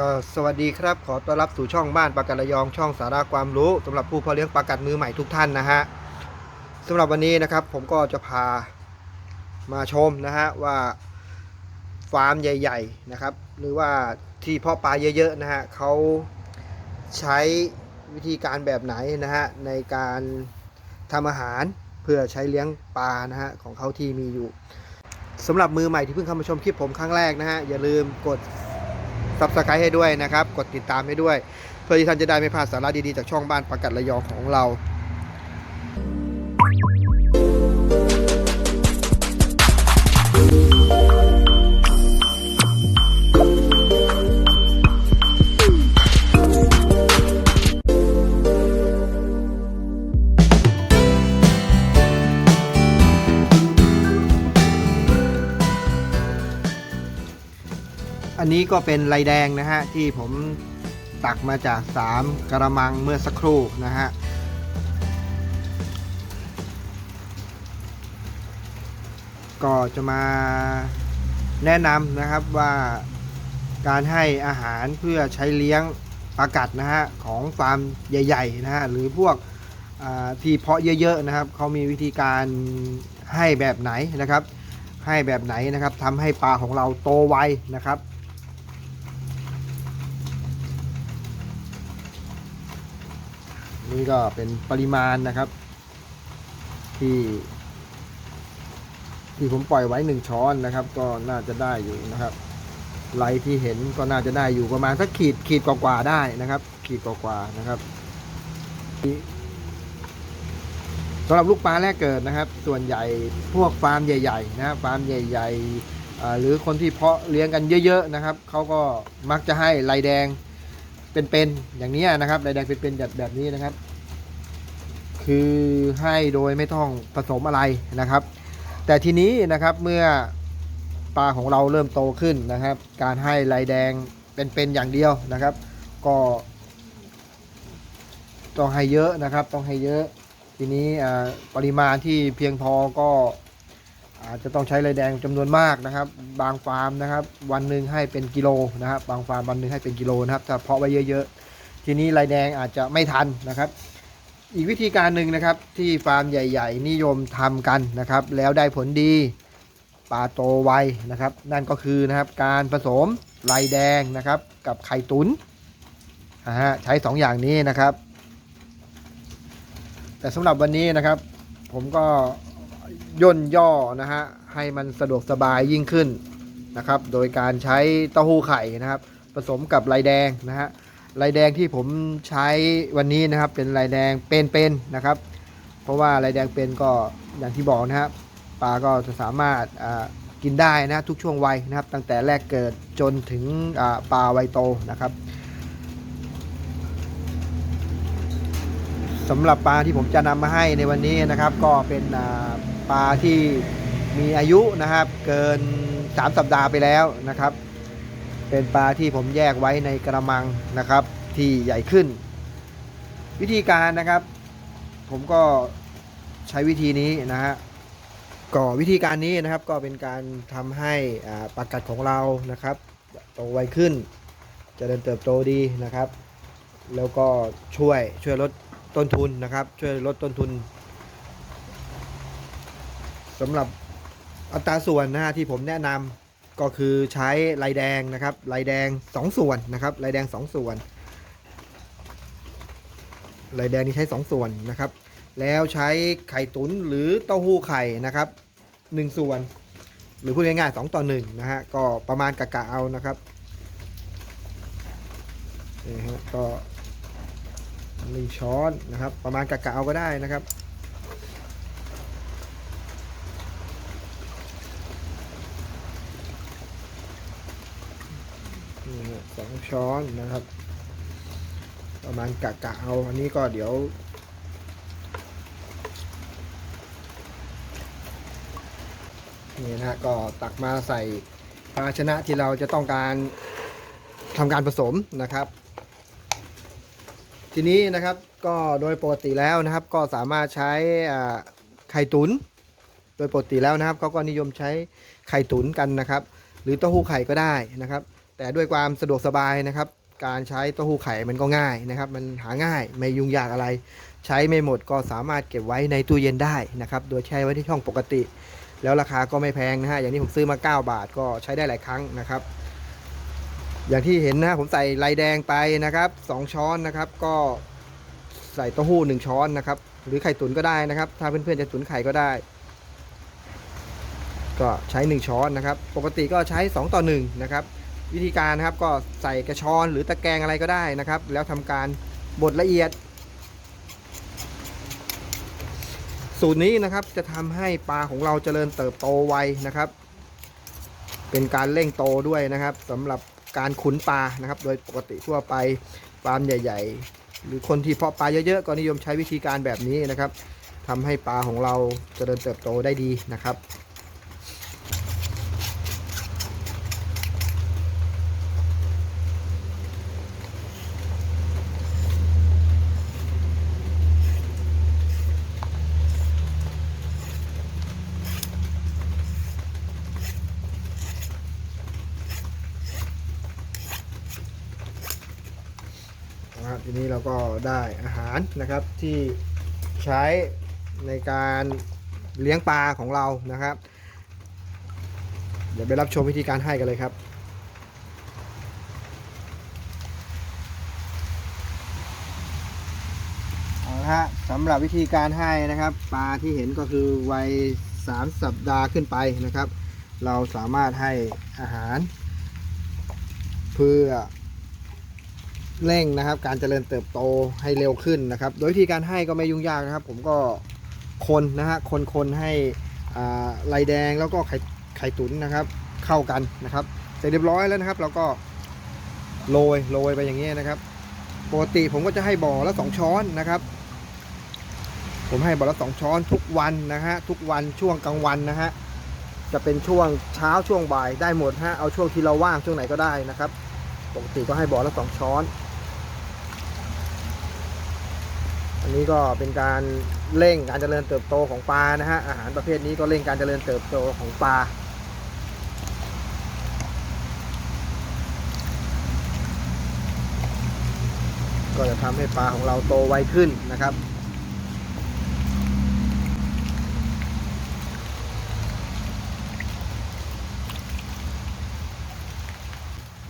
ก็สวัสดีครับ ขอต้อนรับสู่ช่องบ้านปากัดระยองช่องสาระความรู้สำหรับผู้เพาะเลี้ยงปลากัดมือใหม่ทุกท่านนะฮะสำหรับวันนี้นะครับผมก็จะพามาชมนะฮะว่าฟาร์มใหญ่ ๆนะครับ หรือว่าที่เพาะปลาเยอะๆนะฮะเขาใช้วิธีการแบบไหนนะฮะในการทำอาหารเพื่อใช้เลี้ยงปลานะฮะของเขาที่มีอยู่สำหรับมือใหม่ที่เพิ่งเข้ามาชมคลิปผมครั้งแรกนะฮะอย่าลืมกด ซับสไครต์ให้ด้วยนะครับ กดติดตามให้ด้วย เพื่อที่ท่านจะได้ไม่พลาดสาระดีๆจากช่องบ้านประกัดระยองของเรา อันนี้ก็เป็นไรแดงนะฮะที่ผมตักมาจาก 3กระมังเมื่อสักครู่นะฮะก็จะมาแนะนำนะครับว่าการให้อาหารเพื่อใช้เลี้ยงปลากัดนะฮะของฟาร์มใหญ่ๆนะฮะหรือพวกที่เพาะเยอะๆนะครับเขามีวิธีการให้แบบไหนนะครับ ให้แบบไหนนะครับทำให้ปลาของเราโตไวนะครับ นี่ก็เป็นปริมาณนะครับ ที่ ที่ผมปล่อยไว้หนึ่งช้อนนะครับ ก็น่าจะได้อยู่นะครับไลที่เห็นก็น่าจะได้อยู่ประมาณสักขีดขีดกว่าๆได้นะครับ ขีดกว่าๆนะครับสำหรับลูกปลาแรกเกิดนะครับ ส่วนใหญ่พวกฟาร์มใหญ่ๆนะฟาร์มใหญ่ๆหรือคนที่เพาะเลี้ยงกันเยอะ ๆนะครับเขาก็มักจะให้ลายแดงเป็นๆอย่างนี้นะครับลายแดงเป็นๆแบบแบบนี้นะครับ คือให้โดยไม่ต้องผสมอะไรนะครับ แต่ทีนี้นะครับเมื่อปลาของเราเริ่มโตขึ้นนะครับ การให้ลายแดงเป็นๆอย่างเดียวนะครับ ก็ต้องให้เยอะนะครับ ต้องให้เยอะ ทีนี้ปริมาณที่เพียงพอก็อาจจะต้องใช้ลายแดงจำนวนมากนะครับ บางฟาร์มนะครับ วันหนึ่งให้เป็นกิโลนะครับ บางฟาร์มวันหนึ่งให้เป็นกิโลนะครับถ้าเพาะไว้เยอะๆทีนี้ลายแดงอาจจะไม่ทันนะครับ อีกวิธีการหนึ่งนะครับที่ฟาร์มใหญ่ ๆ นิยมทำกันนะครับ แล้วได้ผลดีปลาโตไวนะครับ นั่นก็คือนะครับการผสมลายแดงนะครับ กับไข่ตุนนะฮะใช้สองอย่างนี้นะครับ แต่สำหรับวันนี้นะครับ ผมก็ย่นย่อนะฮะให้มันสะดวกสบายยิ่งขึ้นนะครับ โดยการใช้เต้าหู้ไข่นะครับ ผสมกับลายแดงนะฮะ ลายแดงที่ผมใช้วันนี้นะครับ เป็นลายแดงเป็นๆนะครับ เพราะว่าลายแดงเป็นก็อย่างที่บอกนะครับปลาก็จะสามารถกินได้นะทุกช่วงวัยนะครับ ตั้งแต่แรกเกิดจนถึงปลาวัยโตนะครับสำหรับปลาที่ผมจะนำมาให้ในวันนี้นะครับ ก็เป็นปลาที่มีอายุนะครับ เกิน 3 สัปดาห์ไปแล้วนะครับ เป็นปลาที่ผมแยกไว้ในกระมังนะครับ ที่ใหญ่ขึ้น วิธีการนะครับ ผมก็ใช้วิธีนี้นะฮะก็วิธีการนี้นะครับก็เป็นการทำให้อ่าปลากัดของเรานะครับโตไวขึ้นจเจริญเติบโตดีนะครับ แล้วก็ช่วยช่วยลดต้นทุนนะครับ ช่วยลดต้นทุนสำหรับอัตราส่วนนะฮะที่ผมแนะนำ ก็คือใช้ลายแดงนะครับลายแดง 2 ส่วนนะครับลายแดง 2 ส่วนลายแดงนี่ใช้ 2 ส่วนนะครับ แล้วใช้ไข่ตุ๋นหรือเต้าหู้ไข่นะครับ 1 ส่วน หรือพูดง่ายๆ2ต่อ1นะฮะก็ประมาณกะกะเอานะครับนี่ฮะก็หนึ่งช้อนนะครับ ประมาณกะกะเอาก็ได้นะครับ นี่ฮะส องช้อนนะครับ ประมาณกะกะเอาอันนี้ก็เดี๋ยว นี่นะฮะก็ตักมาใส่ภาชนะที่เราจะต้องการทำการผสมนะครับ ทีนี้นะครับก็โดยปกติแล้วนะครับ ก็สามารถใช้ไข่ตุน โดยปกติแล้วนะครับเขาก็นิยมใช้ไข่ตุนกันนะครับ หรือเต้าหู้ไข่ก็ได้นะครับ แต่ด้วยความสะดวกสบายนะครับ การใช้เต้าหู้ไข่มันก็ง่ายนะครับ มันหาง่ายไม่ยุ่งยากอะไร ใช้ไม่หมดก็สามารถเก็บไว้ในตู้เย็นได้นะครับ โดยใช้ไว้ที่ช่องปกติ แล้วราคาก็ไม่แพงนะฮะอย่างนี้ผมซื้อมา 9 บาทก็ใช้ได้หลายครั้งนะครับ อย่างที่เห็นนะผมใส่ลายแดงไปนะครับ 2 ช้อนนะครับ ก็ใส่เต้าหู้1ช้อนนะครับ หรือไข่ตุ๋นก็ได้นะครับ ถ้าเพื่อนๆจะตุ๋นไข่ก็ได้ก็ใช้ 1 ช้อนนะครับ ปกติก็ใช้ 2 ต่อ 1 นะครับ วิธีการนะครับก็ใส่กระชอนหรือตะแกรงอะไรก็ได้นะครับ แล้วทำการบดละเอียด สูตรนี้นะครับจะทำให้ปลาของเราเจริญเติบโตไวนะครับ เป็นการเร่งโตด้วยนะครับสำหรับการขุนปลานะครับ โดยปกติทั่วไปฟาร์มใหญ่ ๆ หรือคนที่เพาะปลาเยอะๆก็นิยมใช้วิธีการแบบนี้นะครับทำให้ปลาของเราเจริญเติบโตได้ดีนะครับ นะครับทีนี้เราก็ได้อาหารนะครับที่ใช้ในการเลี้ยงปลาของเรานะครับ เดี๋ยวไปรับชมวิธีการให้กันเลยครับเอาละฮะสำหรับวิธีการให้นะครับ ปลาที่เห็นก็คือวัย 3 สัปดาห์ขึ้นไปนะครับ เราสามารถให้อาหาร เพื่อ เร่งนะครับ การเจริญเติบโตให้เร็วขึ้นนะครับ โดยวิธีการให้ก็ไม่ยุ่งยากนะครับ ผมก็คนนะฮะคนคนให้อ่าลายแดงแล้วก็ไข่ไข่ตุ๋นนะครับ เข้ากันนะครับเสร็จเรียบร้อยแล้วนะครับ เราก็โรยโรยไปอย่างนี้ยนะครับปกติผมก็จะให้บ่อละสองช้อนนะครับ ผมให้บ่อละสองช้อนทุกวันนะฮะทุกวันช่วงกลางวันนะฮะจะเป็นช่วงเช้าช่วงบ่ายได้หมดฮะเอาช่วงที่เราว่างช่วงไหนก็ได้นะครับ ปกติก็ให้บ่อละสองช้อน อันนี้ก็เป็นการเร่งการเจริญเติบโตของปลานะฮะอาหารประเภทนี้ก็เร่งการเจริญเติบโตของปลาก็จะทำให้ปลาของเราโตไวขึ้นนะครับ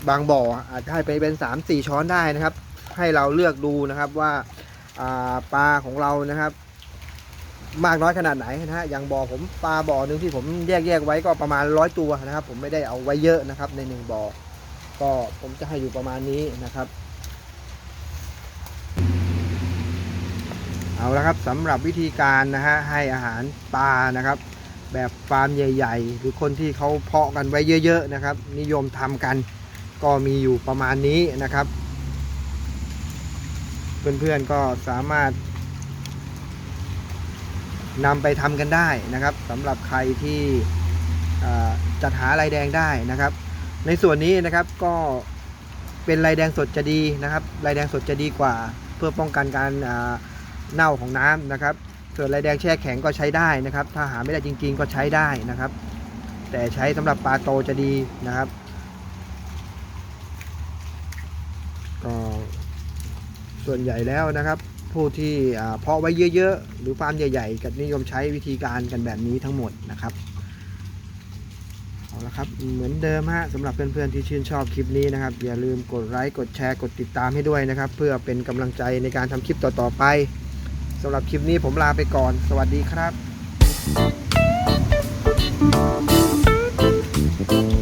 บางบ่ออาจจะให้ไปเป็น 3 4 ช้อนได้นะครับ ให้เราเลือกดูนะครับว่าอ่า ปลาของเรานะครับ มากน้อยขนาดไหนนะฮะอย่างบ่อผมปลาบ่อหนึ่งที่ผมแยกแยกไว้ก็ประมาณร้อยตัวนะครับ ผมไม่ได้เอาไว้เยอะนะครับ ในหนึ่งบ่อก็ผมจะให้อยู่ประมาณนี้นะครับ เอาละครับสำหรับวิธีการนะฮะให้อาหารปลานะครับ แบบฟาร์มใหญ่ ๆ หรือคนที่เขาเพาะกันไว้เยอะ ๆ นะครับ นิยมทำกันก็มีอยู่ประมาณนี้นะครับ เพื่อนๆก็สามารถนำไปทำกันได้นะครับสำหรับใครที่จัดหาลายแดงได้นะครับ ในส่วนนี้นะครับก็เป็นลายแดงสดจะดีนะครับลายแดงสดจะดีกว่า เพื่อป้องกันการเน่าของน้ำนะครับ ส่วนลายแดงแช่แข็งก็ใช้ได้นะครับ ถ้าหาไม่ได้จริง ๆ ก็ใช้ได้นะครับ แต่ใช้สำหรับปลาโตจะดีนะครับก็ ส่วนใหญ่แล้วนะครับ ผู้ที่เพาะไว้เยอะๆ หรือฟาร์มใหญ่ๆก็นิยมใช้วิธีการกันแบบนี้ทั้งหมดนะครับเอาละครับเหมือนเดิมฮะสำหรับเพื่อนๆที่ชื่นชอบคลิปนี้นะครับ อย่าลืมกดไลค์กดแชร์กดติดตามให้ด้วยนะครับ เพื่อเป็นกำลังใจในการทำคลิปต่อๆไปสำหรับคลิปนี้ผมลาไปก่อน สวัสดีครับ Thank you.